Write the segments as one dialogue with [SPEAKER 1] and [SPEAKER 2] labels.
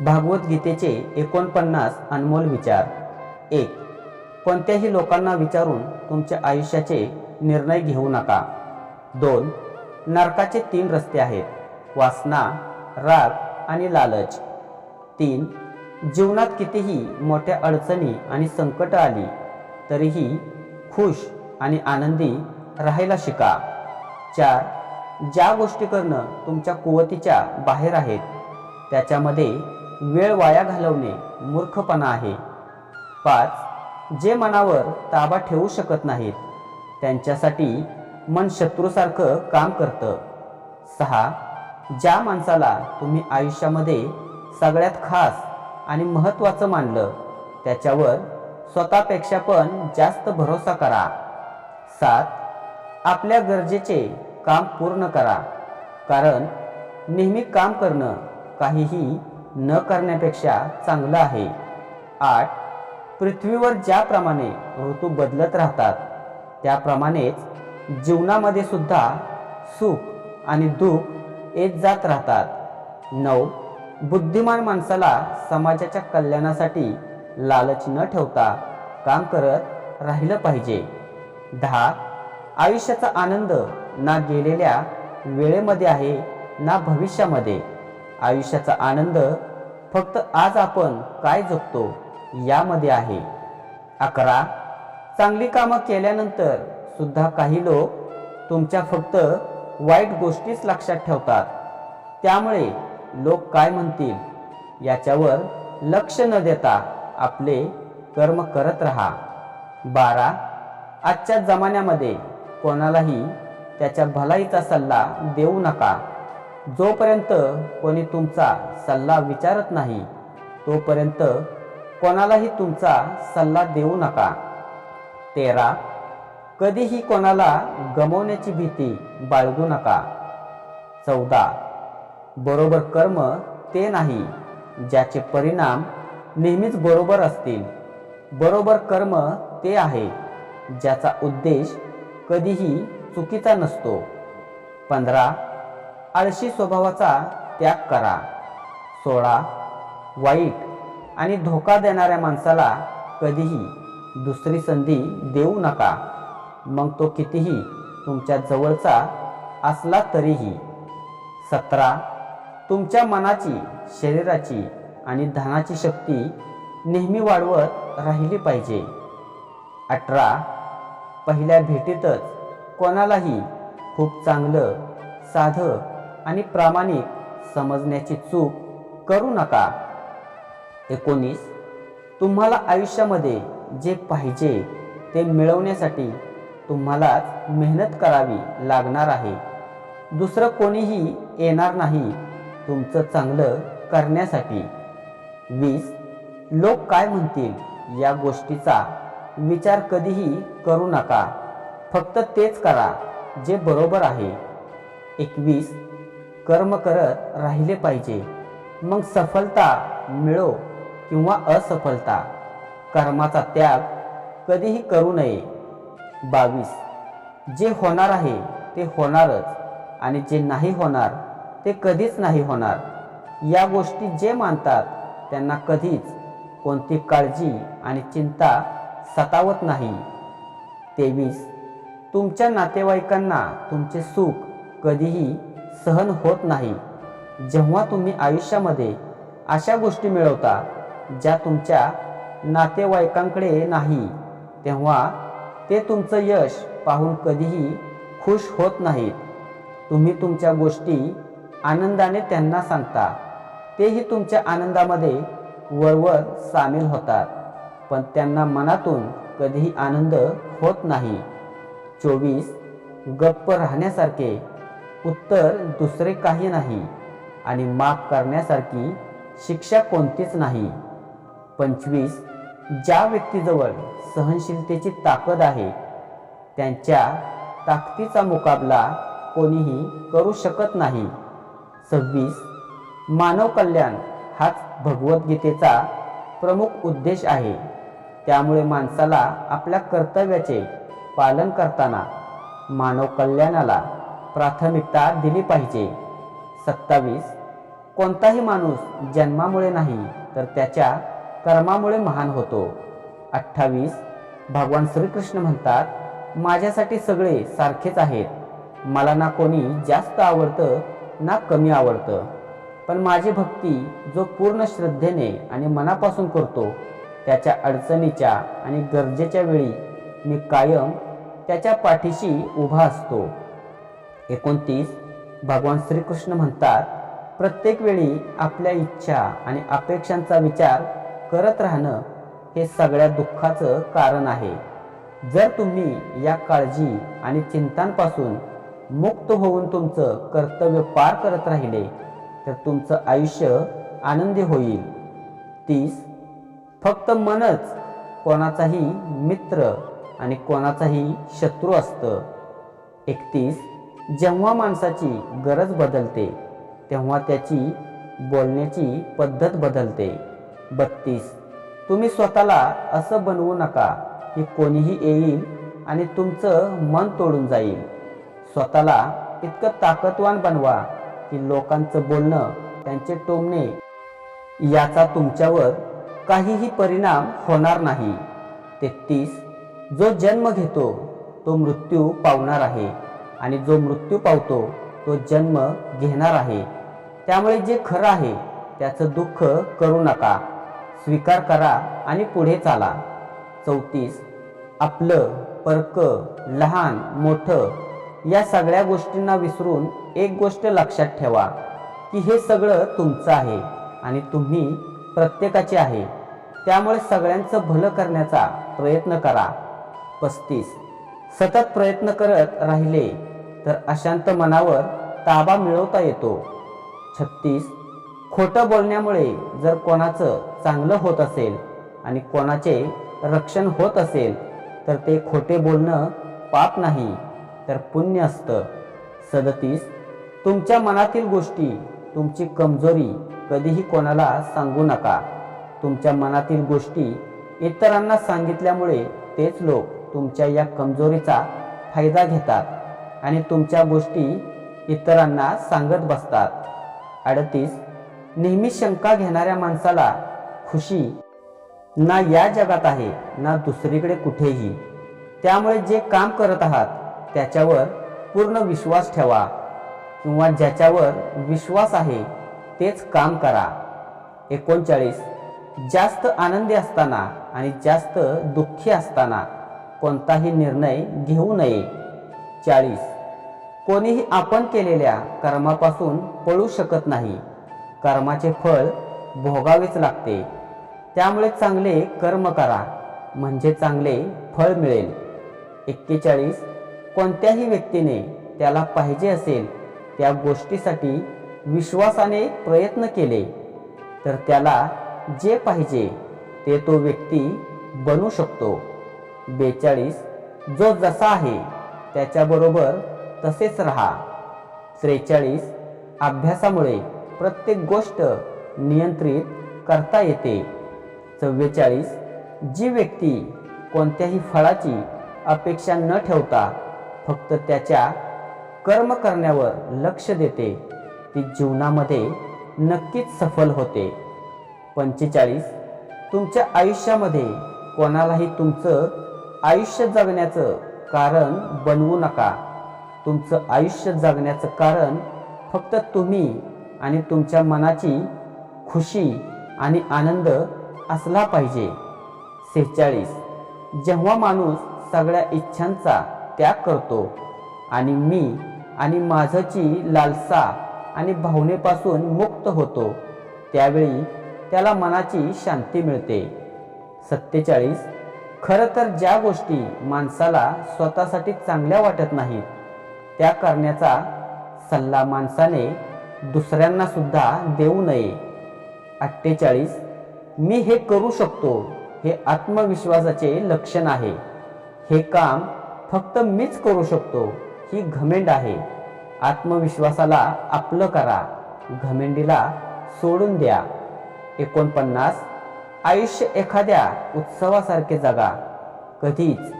[SPEAKER 1] भागवद्गीतेचे एकोणपन्नास अनमोल विचार. एक कोणत्याही लोकांना विचारून तुमच्या आयुष्याचे निर्णय घेऊ नका. दोन नरकाचे तीन रस्ते आहेत. वासना राग आणि लालच. तीन जीवनात कितीही मोठ्या अडचणी आणि संकट आली तरीही खुश आणि आनंदी राहायला शिका. चार ज्या गोष्टी करणं तुमच्या कुवतीच्या बाहेर आहेत त्याच्यामध्ये वेळ वाया घालवणे मूर्खपणा आहे. पाच जे मनावर ताबा ठेवू शकत नाहीत त्यांच्यासाठी मन शत्रूसारखं काम करतं. सहा ज्या माणसाला तुम्ही आयुष्यामध्ये सगळ्यात खास आणि महत्त्वाचं मानलं त्याच्यावर स्वतःपेक्षा पण जास्त भरोसा करा. सात आपल्या गरजेचे काम पूर्ण करा कारण नेहमी काम करणं काहीही न करण्यापेक्षा चांगलं आहे. आठ. पृथ्वीवर ज्याप्रमाणे ऋतू बदलत राहतात त्याप्रमाणेच जीवनामध्ये सुद्धा सुख आणि दुःख येत जात राहतात. नऊ. बुद्धिमान माणसाला समाजाच्या कल्याणासाठी लालच न ठेवता काम करत राहिलं पाहिजे. दहा. आयुष्याचा आनंद ना गेलेल्या वेळेमध्ये आहे ना भविष्यामध्ये. आयुष्याचा आनंद फक्त आज आपण काय जगतो यामध्ये आहे. अकरा चांगली कामं केल्यानंतर सुद्धा काही लोक तुमच्या फक्त वाईट गोष्टीच लक्षात ठेवतात. त्यामुळे लोक काय म्हणतील? याच्यावर लक्ष न देता आपले कर्म करत राहा. बारा आजच्या जमान्यामध्ये कोणालाही त्याच्या भलाईचा सल्ला देऊ नका. जोपर्यंत कोणी तुमचा सल्ला विचारत नाही तोपर्यंत कोणालाही तुमचा सल्ला देऊ नका. तेरा कधीही कोणाला गमवण्याची भीती बाळगू नका. चौदा बरोबर कर्म ते नाही ज्याचे परिणाम नेहमीच बरोबर असतील. बरोबर कर्म ते आहे ज्याचा उद्देश कधीही चुकीचा नसतो. पंधरा आळशी स्वभावाचा त्याग करा. सोळा. वाईट आणि धोका देणाऱ्या माणसाला कधीही दुसरी संधी देऊ नका. मग तो कितीही तुमच्या जवळचा असला तरीही. सतरा. तुमच्या मनाची शरीराची आणि धनाची शक्ती नेहमी वाढवत राहिली पाहिजे. अठरा. पहिल्या भेटीतच कोणालाही खूप चांगलं साधं आणि प्रामाणिक समजण्याची चूक करू नका. एकोणीस. तुम्हाला आयुष्यामध्ये जे पाहिजे ते मिळवण्यासाठी तुम्हालाच मेहनत करावी लागणार आहे. दुसरं कोणीही येणार नाही तुमचं चांगलं करण्यासाठी. वीस. लोक काय म्हणतील या गोष्टीचा विचार कधीही करू नका. फक्त तेच करा जे बरोबर आहे. एकवीस. कर्म करत राहिले पाहिजे. मग सफलता मिळो किंवा असफलता कर्माचा त्याग कधीही करू नये. बावीस. जे होणार आहे ते होणारच आणि जे नाही होणार ते कधीच नाही होणार. या गोष्टी जे मानतात त्यांना कधीच कोणती काळजी आणि चिंता सतावत नाही. तेवीस. तुमच्या नातेवाईकांना तुमचे सुख कधीही सहन होत नाही. जेव्हा तुम्ही आयुष्यामध्ये अशा गोष्टी मिळवता ज्या तुमच्या नातेवाईकांकडे नाही तेव्हा ते तुमचं यश पाहून कधीही खुश होत नाहीत. तुम्ही तुमच्या गोष्टी आनंदाने त्यांना सांगता. तेही तुमच्या आनंदामध्ये वरवर सामील होतात पण त्यांना मनातून कधीही आनंद होत नाही. चोवीस गप्प राहण्यासारखे उत्तर दुसरे काही नाही आणि माफ करण्यासारखी शिक्षा कोणतीच नाही. पंचवीस ज्या व्यक्तीजवळ सहनशीलतेची ताकद आहे त्यांच्या ताकदीचा मुकाबला कोणीही करू शकत नाही. सव्वीस मानव कल्याण हाच भगवद्गीतेचा प्रमुख उद्देश आहे. त्यामुळे माणसाला आपल्या कर्तव्याचे पालन करताना मानव कल्याणाला प्राथमिकता दिली पाहिजे. सत्तावीस. कोणताही माणूस जन्मामुळे नाही तर त्याच्या कर्मामुळे महान होतो. अठ्ठावीस. भगवान श्रीकृष्ण म्हणतात माझ्यासाठी सगळे सारखेच आहेत. मला ना कोणी जास्त आवडतं ना कमी आवडतं. पण माझी भक्ती जो पूर्ण श्रद्धेने आणि मनापासून करतो त्याच्या अडचणीच्या आणि गरजेच्या वेळी मी कायम त्याच्या पाठीशी उभा असतो. एकोणतीस भगवान श्रीकृष्ण म्हणतात प्रत्येक वेळी आपल्या इच्छा आणि अपेक्षांचा विचार करत राहणं हे सगळ्या दुःखाचं कारण आहे. जर तुम्ही या काळजी आणि चिंतांपासून मुक्त होऊन तुमचं कर्तव्य पार करत राहिले तर तुमचं आयुष्य आनंदी होईल. तीस फक्त मनच कोणाचाही मित्र आणि कोणाचाही शत्रू असतं. एकतीस जेव्हा माणसाची गरज बदलते तेव्हा त्याची बोलण्याची पद्धत बदलते. बत्तीस. तुम्ही स्वतःला असं बनवू नका की कोणीही येईल आणि तुमचं मन तोडून जाईल. स्वतःला इतकं ताकदवान बनवा की लोकांचं बोलणं त्यांचे टोमणे याचा तुमच्यावर काहीही परिणाम होणार नाही. तेहतीस. जो जन्म घेतो तो मृत्यू पावणार आहे. आणि जो मृत्यू पावतो तो जन्म घेणार आहे. त्यामुळे जे खरं आहे त्याचं दुःख करू नका. स्वीकार करा आणि पुढे चाला. चौतीस. आपलं परक लहान मोठं या सगळ्या गोष्टींना विसरून एक गोष्ट लक्षात ठेवा की हे सगळं तुमचं आहे आणि तुम्ही प्रत्येकाचे आहे. त्यामुळे सगळ्यांचं भलं करण्याचा प्रयत्न करा. पस्तीस. सतत प्रयत्न करत राहिले तर अशांत मनावर ताबा मिळवता येतो. छत्तीस. खोटं बोलण्यामुळे जर कोणाचं चांगलं होत असेल आणि कोणाचे रक्षण होत असेल तर ते खोटे बोलणं पाप नाही तर पुण्य असतं. सदतीस. तुमच्या मनातील गोष्टी तुमची कमजोरी कधीही कोणाला सांगू नका. तुमच्या मनातील गोष्टी इतरांना सांगितल्यामुळे तेच लोक तुमच्या या कमजोरीचा फायदा घेतात. आणि तुमच्या गोष्टी इतरांना सांगत बसतात. अडतीस नेहमी शंका घेणाऱ्या माणसाला खुशी ना या जगात आहे ना दुसरीकडे कुठेही. त्यामुळे जे काम करत आहात त्याच्यावर पूर्ण विश्वास ठेवा किंवा ज्याच्यावर विश्वास आहे तेच काम करा. एकोणचाळीस जास्त आनंदी असताना आणि जास्त दुःखी असताना कोणताही निर्णय घेऊ नये. चाळीस कोणीही आपण केलेल्या कर्मापासून पळू शकत नाही. कर्माचे फळ भोगावेच लागते. त्यामुळे चांगले कर्म करा म्हणजे चांगले फळ मिळेल. एक्केचाळीस. कोणत्याही व्यक्तीने त्याला पाहिजे असेल त्या गोष्टीसाठी विश्वासाने प्रयत्न केले तर त्याला जे पाहिजे ते तो व्यक्ती बनू शकतो. बेचाळीस. जो जसा आहे त्याच्याबरोबर तसेच राहा. त्रेचाळीस अभ्यासामुळे प्रत्येक गोष्ट नियंत्रित करता येते. चव्वेचाळीस जी व्यक्ती कोणत्याही फळाची अपेक्षा न ठेवता फक्त त्याच्या कर्म करण्यावर लक्ष देते ती जीवनामध्ये नक्कीच सफल होते. पंचेचाळीस तुमच्या आयुष्यामध्ये कोणालाही तुमचं आयुष्य जगण्याचं कारण बनवू नका. तुमचं आयुष्य जगण्याचं कारण फक्त तुम्ही आणि तुमच्या मनाची खुशी आणि आनंद असला पाहिजे. सेहेचाळीस. जेव्हा माणूस सगळ्या इच्छांचा त्याग करतो आणि मी आणि माझची लालसा आणि भावनेपासून मुक्त होतो त्यावेळी त्याला मनाची शांती मिळते. सत्तेचाळीस. खरं तर ज्या गोष्टी माणसाला स्वतःसाठी चांगल्या वाटत नाहीत त्या करण्याचा सल्ला माणसाने दुसऱ्यांना सुद्धा देऊ नये. अठ्ठेचाळीस मी हे करू शकतो हे आत्मविश्वासाचे लक्षण आहे. हे काम फक्त मीच करू शकतो ही घमेंड आहे. आत्मविश्वासाला आपलं करा घमेंडीला सोडून द्या. एकोणपन्नास आयुष्य एखाद्या उत्सवासारखे जगा. कधीच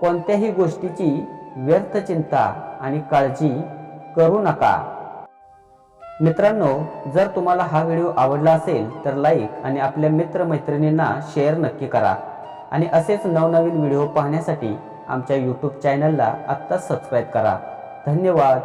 [SPEAKER 1] कोणत्याही गोष्टीची व्यर्थ चिंता आणि काळजी करू नका. मित्रांनो जर तुम्हाला हा व्हिडिओ आवडला असेल तर लाईक आणि आपल्या मित्रमैत्रिणींना शेअर नक्की करा. आणि असेच नवनवीन व्हिडिओ पाहण्यासाठी आमच्या यूट्यूब चॅनलला आत्ताच सबस्क्राईब करा. धन्यवाद.